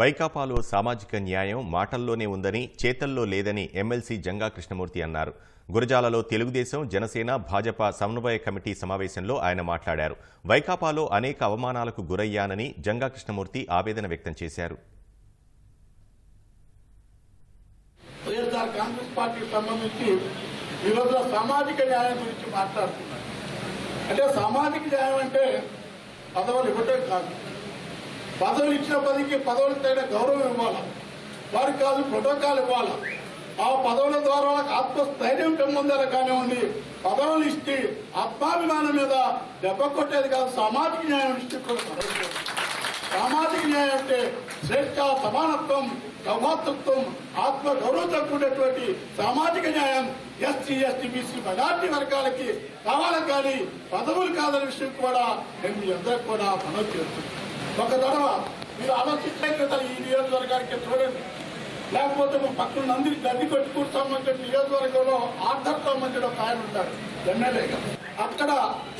వైకాపాలో సామాజిక న్యాయం మాటల్లోనే ఉందని చేతల్లో లేదని ఎమ్మెల్సీ జంగా కృష్ణమూర్తి అన్నారు. గురజాలలో తెలుగుదేశం జనసేన భాజపా సమన్వయ కమిటీ సమావేశంలో ఆయన మాట్లాడారు. వైకాపాలో అనేక అవమానాలకు గురయ్యానని జంగా కృష్ణమూర్తి ఆవేదన వ్యక్తం చేశారు. వైఎస్ఆర్ కాంగ్రెస్ పార్టీకి సంబంధించి ఈరోజు సామాజిక న్యాయం గురించి మాట్లాడుతున్నారు. అంటే సామాజిక న్యాయం అంటే పదవులు ఇవ్వటం కాదు. పదవులు ఇచ్చిన పదికి పదవుల తగిన గౌరవం ఇవ్వాలి? వారికి కాదు ప్రోటోకాల్ ఇవ్వాలి? ఆ పదవుల ద్వారా ఆత్మస్థైర్యం పెంపొందాలి కానివ్వండి పదవులు ఇచ్చి ఆత్మాభిమానం మీద దెబ్బ కొట్టేది కాదు సామాజిక న్యాయం ఇష్టి కూడా సామాజిక న్యాయం అంటే శ్రేష్ట సమానత్వం సౌభాతృత్వం ఆత్మ గౌరవంతో కూడినటువంటి సామాజిక న్యాయం. ఎస్సీ ఎస్టీ బీసీ మెజార్టీ వర్గాలకి కావాలి కానీ పదవులు కాదనే విషయం కూడా మేము మీ అందరికి కూడా మనవి చేస్తున్నాం ఒక తడవ మీరు ఆలోచించే కదా ఈ నియోజకవర్గానికి చూడండి లేకపోతే మా పక్కన అందరికి గడ్డి కొట్టుకూరు సంబంధించిన నియోజకవర్గంలో ఆర్థర్ సంబంధించిన ఒక ఆయన ఉంటారు ఎమ్మెల్యేగా అక్కడ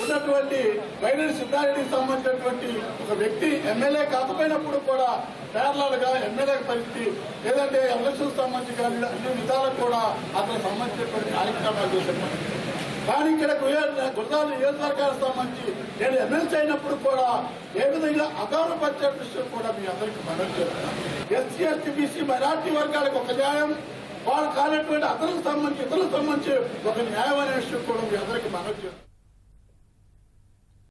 ఉన్నటువంటి వైద్యుడి సిద్ధారెడ్డికి సంబంధించినటువంటి ఒక వ్యక్తి ఎమ్మెల్యే కాకపోయినప్పుడు కూడా పేర్లల్ ఎమ్మెల్యే పరిస్థితి లేదంటే ఎలక్షన్ సంబంధించి కానీ అన్ని విధాలకు కూడా అతనికి సంబంధించినటువంటి కార్యక్రమాలు చేశారు. కానీ ఇక్కడ గుజరాత్ నియోజకవర్గానికి సంబంధించి నేను ఎమ్మెల్సీ అయినప్పుడు కూడా ఏ విధంగా అగౌరవపరిచే విషయం కూడా మీ అందరికీ మనం చేస్తున్నాను ఎస్సీ ఎస్టీ బీసీ మైనార్టీ వర్గాలకు ఒక న్యాయం వాళ్ళు కానటువంటి అతనికి సంబంధించి ఇతరులకు సంబంధించి ఒక న్యాయం అనే విషయం కూడా మీ అందరికీ మనం చేస్తున్నాం